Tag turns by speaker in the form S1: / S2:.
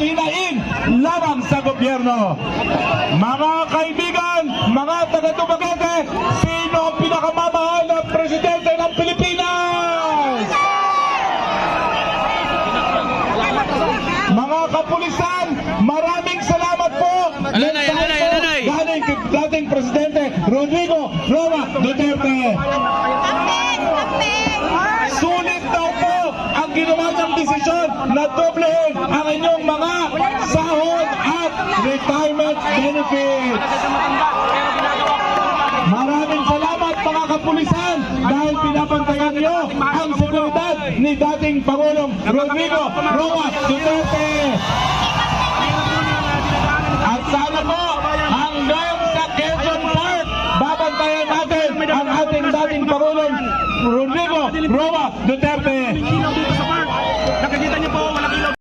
S1: hinain lamang sa gobyerno. Mga kaibigan, mga taga-Dumaguete, sino ang pinakamamahal na presidente ng Pilipinas? Mga kapulisan, maraming salamat po.
S2: Alanay, alanay, alanay.
S1: Galing kay dating presidente Rodrigo Roa Duterte. Desisyon na doblehin ang inyong mga sahod at retirement benefits. Maraming salamat mga kapulisan dahil pinapantayan niyo ang seguridad ni dating Pangulong Rodrigo Roa Duterte. At sana po hanggang sa Quezon Park, babantayan natin ang ating dating Pangulong Rodrigo Roa Duterte.